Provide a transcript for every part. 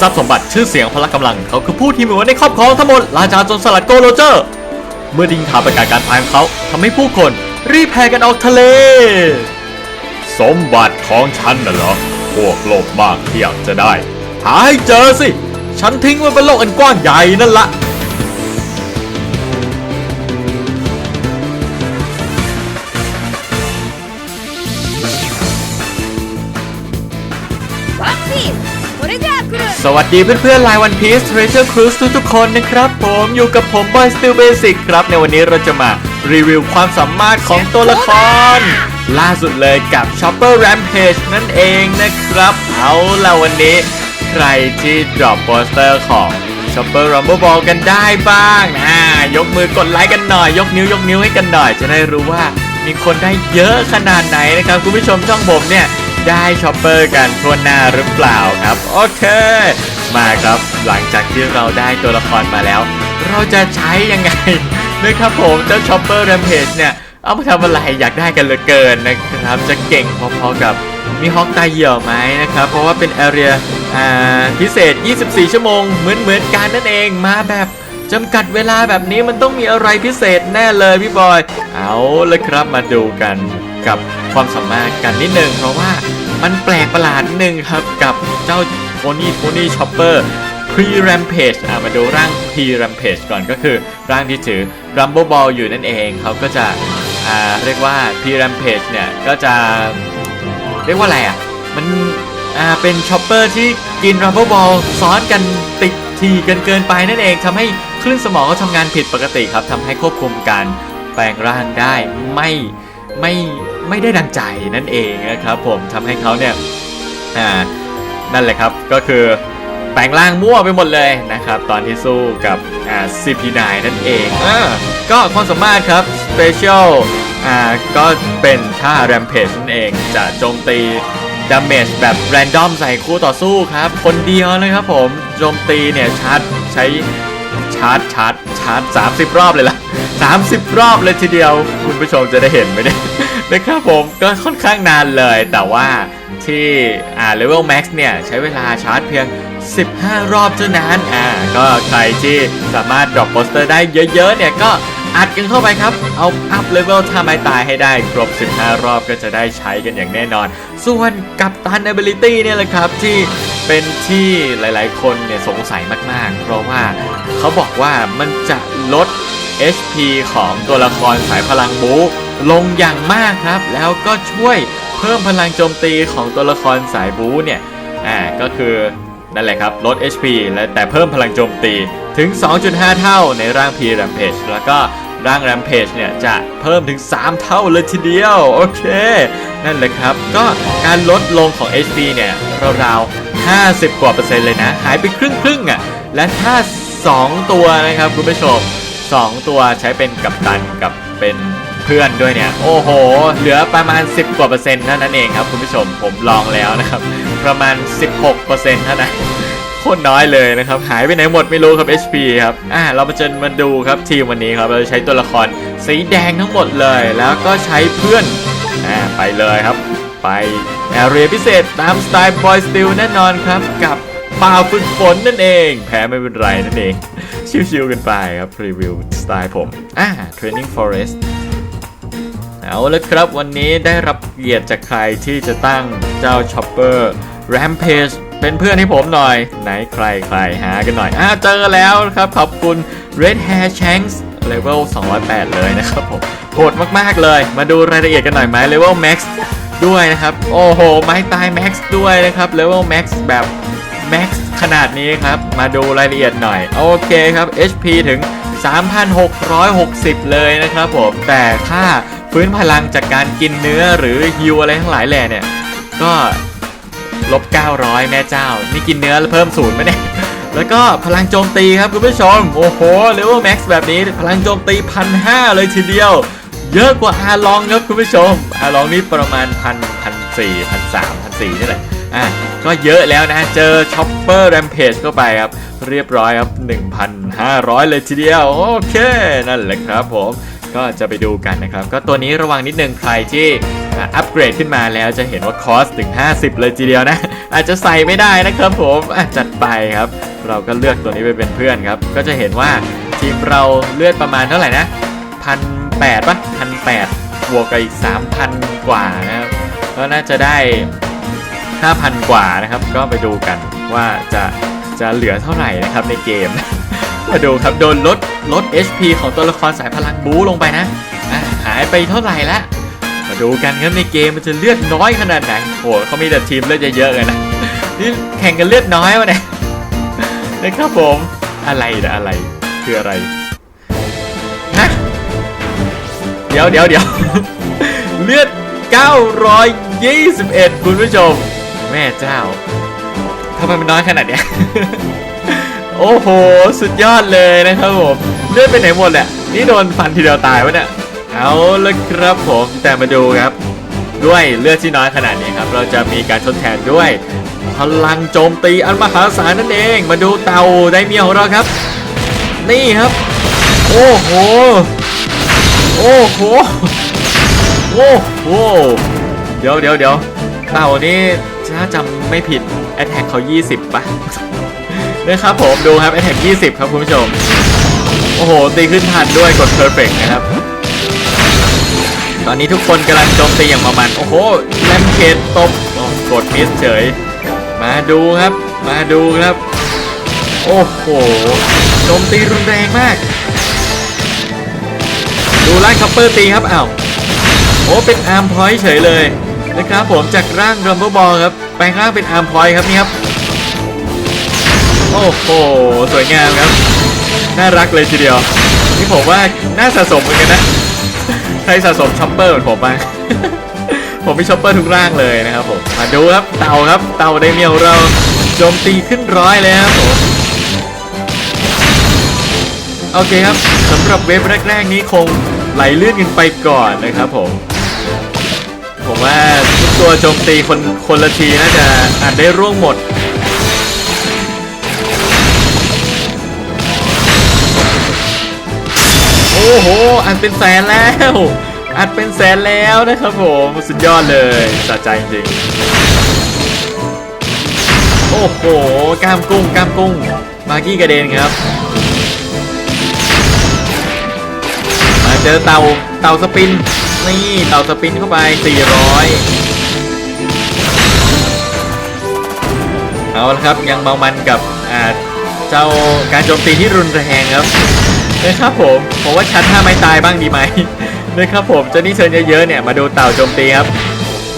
ทรัพย์สมบัติชื่อเสียงพละกำลัง เขาคือผู้ที่มีไว้ในครอบครองทั้งหมดราชาจนสลัดโกโรเจอร์ เมื่อดิงทาประกาศการพายของเขาทำให้ผู้คนรีบแห่กันออกทะเล สมบัติของฉันน่ะเหรอ พวกโลภมากที่อยากจะได้ หาให้เจอสิ ฉันทิ้งไว้บนโลกอันกว้างใหญ่นั่นละ สวัสดีเพื่อนๆ Line One Piece Treasure Cruise ทุกๆคนนะครับ ผมอยู่กับผม Boy Still Basic ครับ ในวันนี้เราจะมารีวิวความสามารถของตัวละคร ล่าสุดเลยกับ Chopper Rampage นั่นเองนะครับ เอาล่ะวันนี้ ใครที่ drop poster ของ Chopper Rumble Ball กันได้บ้างอ่ายกมือกดไลค์กันหน่อย ยกนิ้วยกนิ้วให้กันหน่อย จะได้รู้ว่ามีคนได้เยอะขนาดไหนนะครับ คุณผู้ชมช่องผมเนี่ย ได้ช็อปเปอร์กันทั่วหน้าหรือเปล่าครับ โอเค มาครับหลังจากที่เราได้ตัวละครมาแล้ว เราจะใช้ยังไงนะครับผมเจ้าช็อปเปอร์แรมเพจเนี่ย เอามาทำอะไรอยากได้กันเหลือเกินนะครับ จะเก่งพอๆกับมีฮอกตาเหี่ยวไหมนะครับ เพราะว่าเป็นแอเรียพิเศษ 24 ชั่วโมง เหมือนเหมือนๆกันนั่นเองมาแบบจำกัดเวลาแบบนี้มันต้องมีอะไรพิเศษแน่เลยพี่บอย เอาเลยครับมาดูกัน กับความสามารถกันนิดนึงเพราะว่ามันแปลกประหลาดนิดนึงครับกับเจ้าโพนี่โพนี่ช็อปเปอร์ Pre Rampage อะมาดูร่าง Pre Rampage ก่อนก็คือร่างที่ถือ Rumble Ball อยู่นั่นเองเขาก็จะอ่าเรียกว่า Pre Rampage เนี่ยก็จะเรียกว่าอะไรอะมันอ่าเป็นช็อปเปอร์ที่กิน Rumble Ball ซ้อนกันติดทีกันเกินไปนั่นเองทำให้คลื่นสมองเขาทำงานผิดปกติครับทำให้ควบคุมการแปลงร่างได้ไม่ไม่ ไม่ได้ดังใจนั่นเองนะครับผมทำให้เขาเนี่ยอ่านั่นแหละครับก็คือแปลงร่างมั่วไปหมดเลยนะครับ ตอนที่สู้กับอ่า CP9 นั่นเองอ่าก็ความสามารถครับ Special อ่าก็เป็นท่า Rampage นั่นเองจะโจมตีดาเมจแบบแรนดอมใส่คู่ต่อสู้ครับ คนเดียวเลยครับผมโจมตีเนี่ยชาร์จใช้ชาร์จชาร์จชาร์จ30 รอบเลยล่ะ 30 รอบเลยทีเดียว คุณผู้ชมจะได้เห็นไหมเนี่ย นะครับผมก็ค่อนข้างนานเลย แต่ว่าที่อ่าเลเวลแม็กซ์เนี่ยใช้เวลาชาร์จเพียง 15 รอบเท่านั้นอ่าก็ใครที่สามารถดรอปโปสเตอร์ได้เยอะ ๆ เนี่ยก็อัดกันเข้าไปครับ เอาอัพเลเวลท่าไม้ตายให้ได้ครบ 15 รอบก็จะได้ใช้กันอย่างแน่นอน ส่วนกับตัน ability เนี่ยแหละครับที่เป็นที่หลายๆคนเนี่ยสงสัยมากๆ เพราะว่าเขาบอกว่ามันจะลด HP ของตัวละครสายพลังบูลงอย่างมากครับ แล้วก็ช่วยเพิ่มพลังโจมตีของตัวละครสายบูเนี่ยอ่าก็คือนั่นแหละครับลด HP และแต่เพิ่มพลังโจมตีถึง 2.5 เท่าในร่าง P Rampage แล้วก็ร่าง Rampage เนี่ยจะเพิ่มถึง 3 เท่าเลยทีเดียว โอเค นั่นแหละครับ ก็การลดลงของ HP เนี่ยราวๆ 50 กว่าเปอร์เซ็นต์เลยนะ หายไปครึ่งครึ่งๆอะ และถ้า 2 ตัวนะครับคุณผู้ชม 2 ตัวใช้เป็นกัปตันกับเป็นเพื่อนด้วยเนี่ย โอ้โห เหลือประมาณ 10 กว่าเปอร์เซ็นต์เท่านั้นเองครับคุณผู้ชมผมลองแล้วนะครับ ประมาณ 16เปอร์เซ็นต์เท่านั้นโคตรน้อยเลยนะครับ หายไปไหนหมดไม่รู้ครับ HP ครับ อ่าเรามาเจอมาดูครับทีมวันนี้ครับ เราจะใช้ตัวละครสีแดงทั้งหมดเลย แล้วก็ใช้เพื่อน อ่าไปเลยครับ ไปแอเรียพิเศษตามสไตล์บอยสติลแน่นอนครับกับ ป่าฝึกฝนนั่นเอง แพ้ไม่เป็นไรนั่นเอง ชิวๆกันไปครับรีวิวสไตล์ผม อ่า Training Forest เอาละครับวันนี้ได้รับเกียรติจากใครที่จะตั้งเจ้า Chopper Rampage เป็นเพื่อนให้ผมหน่อย ไหนใครใครหากันหน่อยอ่าเจอแล้วครับ ขอบคุณ Red Hair Shanks Level 208 เลยนะครับผมโหดมากๆเลย มาดูรายละเอียดกันหน่อยไหม Level Max ด้วยนะครับ โอ้โห ไม้ตาย Max ด้วยนะครับ Level Max แบบ Max ขนาดนี้ครับ มาดูรายละเอียดหน่อย โอเคครับ HP ถึง 3,660 เลยนะครับผม แต่ค่าฟื้นพลังจากการกินเนื้อหรือฮิวอะไรทั้งหลายแหล่เนี่ย ก็ลบ 900 แม่เจ้า นี่กินเนื้อเพิ่มศูนย์ไหมเนี่ย แล้วก็พลังโจมตีครับคุณผู้ชม โอ้โหเลเวลแม็กซ์แบบนี้พลังโจมตีพันห้าเลยทีเดียว เยอะกว่าอาลองครับคุณผู้ชมอาลองนี่ประมาณพันพันสี่พันสามพันสี่นี่แหละ อะก็เยอะแล้วนะเจอช็อปเปอร์แรมเพจเข้าไปครับ เรียบร้อยครับ 1,500 เลยทีเดียว โอเค นั่นแหละครับผมก็จะไปดูกันนะครับ ก็ตัวนี้ระวังนิดนึงใครที่อัปเกรดขึ้นมาแล้วจะเห็นว่าคอสถึง 50 เลยทีเดียวนะ อาจจะใส่ไม่ได้นะครับผมจัดไปครับ เราก็เลือกตัวนี้ไปเป็นเพื่อนครับ ก็จะเห็นว่าทีมเราเลือดประมาณเท่าไหร่นะพันแปดปะพันแปดบวกกับอีก 3,000 กว่านะครับก็น่าจะได้ 5,000 กว่านะครับ ก็ไปดูกันว่าจะจะเหลือเท่าไหร่นะครับในเกม มาดูครับโดนลดลด HP ของตัวละครสายพลังบูลงไปนะหายไปเท่าไหร่ละมาดูกันครับในเกมมันจะเลือดน้อยขนาดไหนโหเขามีแต่ทีมเลือดเยอะๆเลยนะนี่แข่งกันเลือดน้อยวะเนี่ยนะครับผมอะไรนะอะไรคืออะไรฮะเดี๋ยวเดี๋ยวเดี๋ยวเลือด921 คุณผู้ชม แม่เจ้าทำไมมันน้อยขนาดเนี้ย โอ้โห สุดยอดเลยนะครับผมเลือดไปไหนหมดแหละนี่โดนฟันทีเดียวตายวะเนี่ย เอาละครับผมแต่มาดูครับ ด้วยเลือดที่น้อยขนาดนี้ครับ เราจะมีการทดแทนด้วย พลังโจมตีอันมหาศาลนั่นเอง มาดูเตาไดเมียของเราครับ นี่ครับ โอ้โห โอ้โห โอ้โห เดี๋ยวเดี๋ยวเดี๋ยวเต่านี่ ถ้าจำไม่ผิดแอ t แทกเขา 20ป่ะนะครับผมดูครับแอ t แทก20 ครับคุณผู้ชม โอ้โห ตีขึ้นทันด้วยกด perfect นะครับ ตอนนี้ทุกคนกำลังโจมตีอย่างประมาณโอ้โหแลมเคดตบโอ้กดมิสเฉย มาดูครับ มาดูครับ โอ้โหโจมตีรุนแรงมาก ดูไล่างคัพเปอร์ตีครับอ้าวโอ้เป็นอาร์มพอยต์เฉยเลย นะครับผมจากร่างรัมเบิลบอลครับแปลงร่างเป็นอาร์มพอยครับนี่ครับโอ้โหสวยงามครับ น่ารักเลยทีเดียว นี่ผมว่าน่าสะสมเหมือนกันนะใครสะสมช็อปเปอร์เหมือนผมบ้างผมมีช็อปเปอร์ทุกร่างเลยนะครับผมมาดูครับเต่าครับเต่าไดเมียวเราโจมตีขึ้นร้อยเลยครับผมโอเคครับสำหรับเวฟแรกๆนี้คงไหลลื่นกันไปก่อนนะครับผม ว่าทุกตัวโจมตีคนคนละทีน่าจะอาจได้ร่วงหมด โอ้โหอันเป็นแสนแล้วอันเป็นแสนแล้วนะครับผมสุดยอดเลยสะใจจริงโอ้โหกล้ามกุ้งกล้ามกุ้งมากี้กระเด็นครับ มาเจอเต่าเต่าสปิน นี่เต่าสปินเข้าไป 400 เอาละครับยังเมามันกับอ่าเจ้าการโจมตีที่รุนแรงครับนะครับผมผมว่าชัดท่าไม่ตายบ้างดีไหมนะครับผมเจ้านี่เชิญเยอะๆเนี่ยมาดูเต่าโจมตีครับ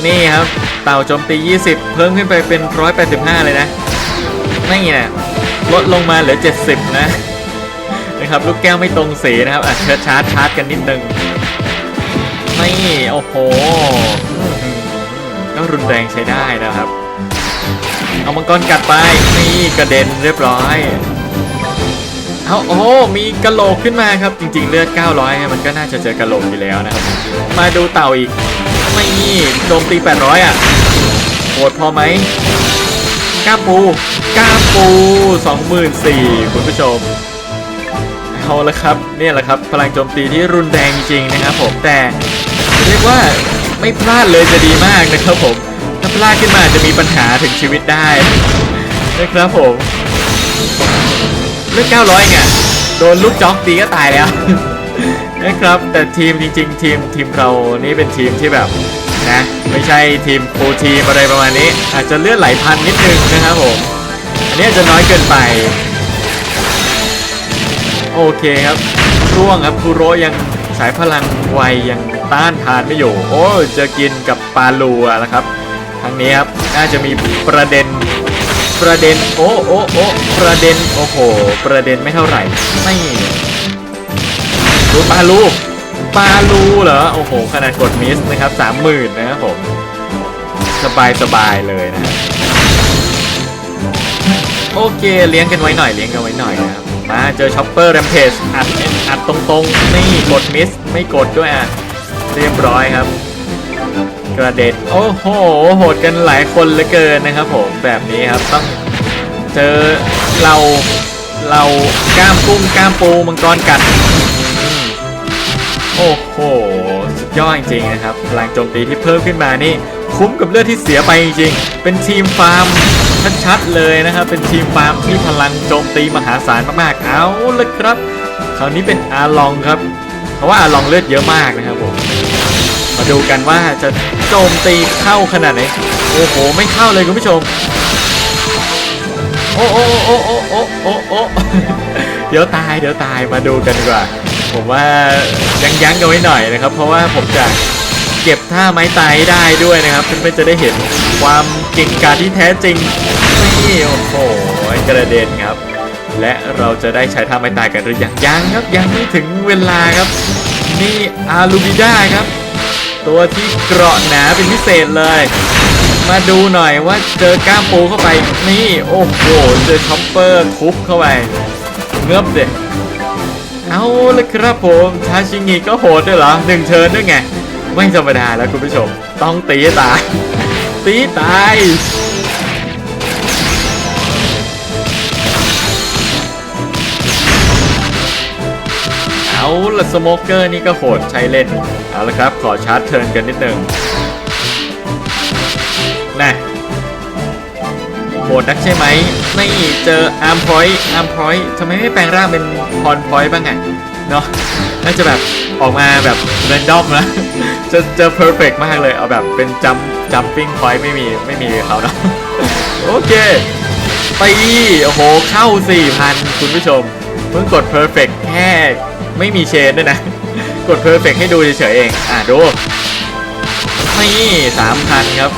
นี่ครับเต่าโจมตี 20 เพิ่มขึ้นไปเป็น 185 เลยนะนี่นะลดลงมาเหลือ 70 นะนะครับลูกแก้วไม่ตรงสีนะครับอะเชิดชาร์จชาร์จกันนิดนึง นี่โอ้โหอื้อหือก็รุนแรงใช้ได้นะครับ เอามังกรกัดไปนี่กระเด็นเรียบร้อยเอาโอ้มีกระโหลกขึ้นมาครับ จริง ๆ เลือด 900ครับมันก็น่าจะเจอกระโหลกอยู่แล้วนะครับ มาดูเต่าอีก ไม่โจมตี 800 อะโหดพอไหมก้าปูก้าปู24,000คุณผู้ชมเอาละครับ เนี่ยแหละครับ พลังโจมตีที่รุนแรงจริงๆนะครับผมแต่ เรียกว่าไม่พลาดเลยจะดีมากนะครับผม ถ้าพลาดขึ้นมาจะมีปัญหาถึงชีวิตได้นะครับผมเลือด900ไงโดนลูกจ็อกตีก็ตายแล้วนะครับ แต่ทีมจริง ๆ ทีมทีมเรานี่เป็นทีมที่แบบนะไม่ใช่ทีมโปรทีมอะไรประมาณนี้ อาจจะเลือดไหลพันนิดนึงนะครับผม อันนี้อาจจะน้อยเกินไป โอเคครับร่วงครับคูโรยังสายพลังไวยัง ต้านทานไม่อยู่ โอ้จะกินกับปลาลูอะแล้วครับทางนี้ครับน่าจะมีประเด็นประเด็นโอ้โอ้โอ้ประเด็นโอ้โหประเด็นไม่เท่าไหร่ไม่ดูปลาลูปลาลูเหรอโอ้โหขนาดกดมิสนะครับสามหมื่นนะครับผมสบายสบายเลยนะโอเคเลี้ยงกันไว้หน่อยเลี้ยงกันไว้หน่อยนะครับมาเจอช็อปเปอร์แรมเพจอัดอัดตรงๆนี่กดมิสไม่กดด้วยอะ เรียบร้อยครับ กระเด็นโอ้โหโหดกันหลายคนเหลือเกินนะครับผมแบบนี้ครับต้องเจอเราเรากล้ามกุ้งกล้ามปูมังกรกัดโอ้โหสุดยอดจริงๆนะครับพลังโจมตีที่เพิ่มขึ้นมานี่คุ้มกับเลือดที่เสียไปจริงๆ เป็นทีมฟาร์มชัดๆเลยนะครับ เป็นทีมฟาร์มที่พลังโจมตีมหาศาลมากๆ เอาละครับ คราวนี้เป็นอาลองครับ เพราะว่าลองเลือดเยอะมากนะครับผม มาดูกันว่าจะโจมตีเข้าขนาดไหน โอ้โห ไม่เข้าเลยคุณผู้ชม โอ้โอ้โอ้โอ้โอ้โอ้โอ้เดี๋ยวตายเดี๋ยวตายมาดูกันดีกว่า ผมว่ายังยั้งกันไว้หน่อยนะครับ เพราะว่าผมจะเก็บท่าไม้ตายได้ด้วยนะครับเพื่อนๆจะได้เห็นความเก่งกาจที่แท้จริงนี่โอ้โหกระเด็นครับ และเราจะได้ใช้ท่าไม้ตายกันหรือยังยังครับยังไม่ถึงเวลาครับ นี่อาลูบิด้าครับ ตัวที่เกราะหนาเป็นพิเศษเลย มาดูหน่อยว่าเจอก้ามปูเข้าไปนี่โอ้โหเจอช็อปเปอร์ทุบเข้าไปเงือบเด็เอาละครับผมชาชิงิก็โหดด้วยเหรอหนึ่งเชิญด้วยไง ไม่ธรรมดาแล้วคุณผู้ชม ต้องตีตายตีตาย เอาละสโมเกอร์นี่ก็โหดใช้เล่น เอาละครับ ขอชาร์จเทิร์นกันนิดหนึ่งนะโหดนักใช่ไหมนี่เจออาร์มพอยต์อาร์มพอยต์ทำไมไม่แปลงร่างเป็นพรพอยต์บ้างอะเนาะน่าจะแบบออกมาแบบเรนดอมนะจะจะเพอร์เฟกมากเลยเอาแบบเป็นจัมจัมปิ้งพอยต์ไม่มีไม่มีเขาเนาะโอเคตีโอ้โหเข้า 4,000 คุณผู้ชมเพิ่งกด perfect แค่ ไม่มีเชนด้วยนะ กด perfect ให้ดูเฉยๆเอง อะดู นี่3,000ครับ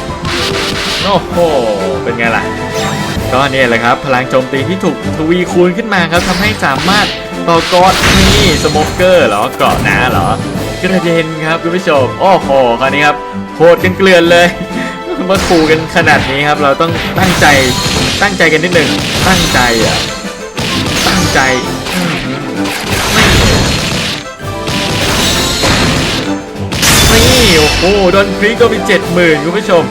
โอ้โห เป็นไงล่ะ ก็เนี่ยแหละครับ พลังโจมตีที่ถูกทวีคูณขึ้นมาครับทำให้สามารถต่อกอดนี่สโมเกอร์เหรอเกาะหนาเหรอกระเด็นครับคุณผู้ชม โอ้โหคราวนี้ครับโหดกันเกลือนเลยมาขู่กันขนาดนี้ครับ เราต้องตั้งใจตั้งใจกันนิดหนึ่งตั้งใจอะตั้งใจ โอ้โหโดนคลิกก็ไปเจ็ดหมื่นคุณผู้ชม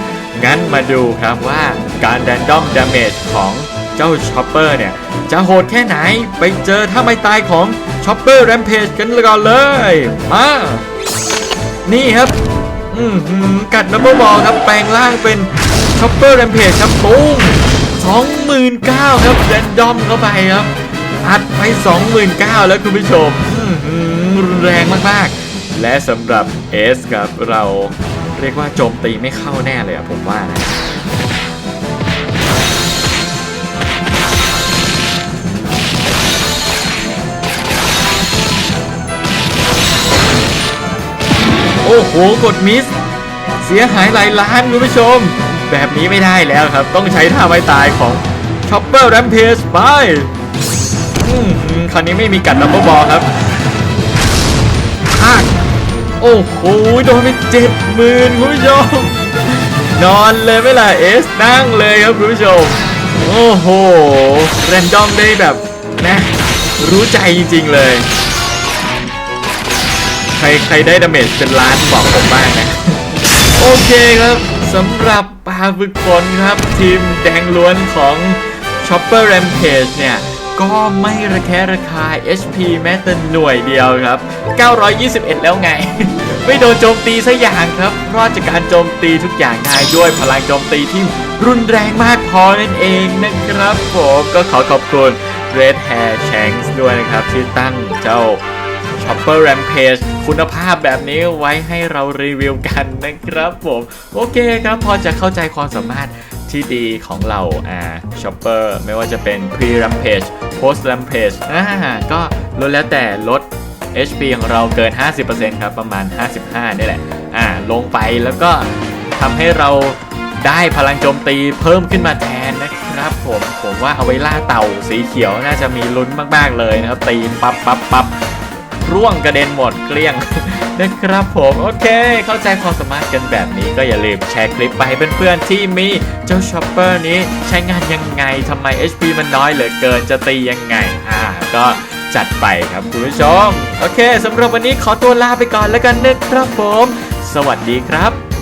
งั้นมาดูครับว่าการแดนดอมดาเมจของเจ้าชอปเปอร์เนี่ย จะโหดแค่ไหนไปเจอถ้าไม่ตายของชอปเปอร์แรมเพจกันก่อนเลย มา นี่ครับ อืมหือกัดนัมเบอร์บอลครับ แปลงร่างเป็นชอปเปอร์แรมเพจครับปุ้งสองหมื่นเก้าครับแรนดอมเข้าไปครับ อัดไปสองหมื่นเก้าแล้วคุณผู้ชมอืมหือรุนแรงมากๆ และสำหรับเอสครับเราเรียกว่าโจมตีไม่เข้าแน่เลยอะผมว่านะโอ้โห กดมิส เสียหายหลายล้านคุณผู้ชม แบบนี้ไม่ได้แล้วครับ ต้องใช้ท่าไม้ตายของช็อปเปอร์แรมเพจไปอืมคราวนี้ไม่มีกัดดับเบิลบอลครับ โอ้โหโดนไปเจ็ดหมื่นคุณผู้ชม นอนเลยไม่ล่ะเอสนั่งเลยครับคุณผู้ชม โอ้โหแรนดอมได้แบบนะรู้ใจจริงๆเลย ใครใครได้ดาเมจเป็นล้านบอกผมบ้างนะ โอเคครับสำหรับปาฝึกฝนครับ ทีมแดงล้วนของ Chopper Rampage เนี่ย ก็ไม่ระแคะระคาย HP แม้แต่หน่วยเดียวครับ 921 แล้วไง ไม่โดนโจมตีสัอย่างครับ รอดจากการโจมตีทุกอย่างได้ด้วยพลังโจมตีที่รุนแรงมากพอนั่นเองนะครับผมก็ขอขอบคุณ Red Hair Shanks ด้วยนะครับ ที่ตั้งเจ้า Chopper Rampage คุณภาพแบบนี้ไว้ให้เรารีวิวกันนะครับผม โอเคครับ พอจะเข้าใจความสามารถที่ดีของเราอ่า Chopper ไม่ว่าจะเป็น Pre Rampage Post Rampage อ่าก็ลดแล้วแต่ลด HP ของเราเกิน 50%ครับ ประมาณ 55 นี่แหละ อ่า ลงไปแล้วก็ทำให้เราได้พลังโจมตีเพิ่มขึ้นมาแทนนะครับ ผม ผมว่าเอาไว้ล่าเต่าสีเขียวน่าจะมีลุ้นมาก ๆ เลยนะครับ ตีปั๊บปั๊บปั๊บร่วงกระเด็นหมดเกลี้ยง นะครับผมโอเค เข้าใจความสามารถกันแบบนี้ก็อย่าลืมแชร์คลิปไปให้เพื่อนๆที่มีเจ้าช็อปเปอร์นี้ใช้งานยังไงทำไม HP มันน้อยเหลือเกินจะตียังไงอ่าก็จัดไปครับคุณผู้ชม โอเคสำหรับวันนี้ขอตัวลาไปก่อนแล้วกันนะครับผม สวัสดีครับ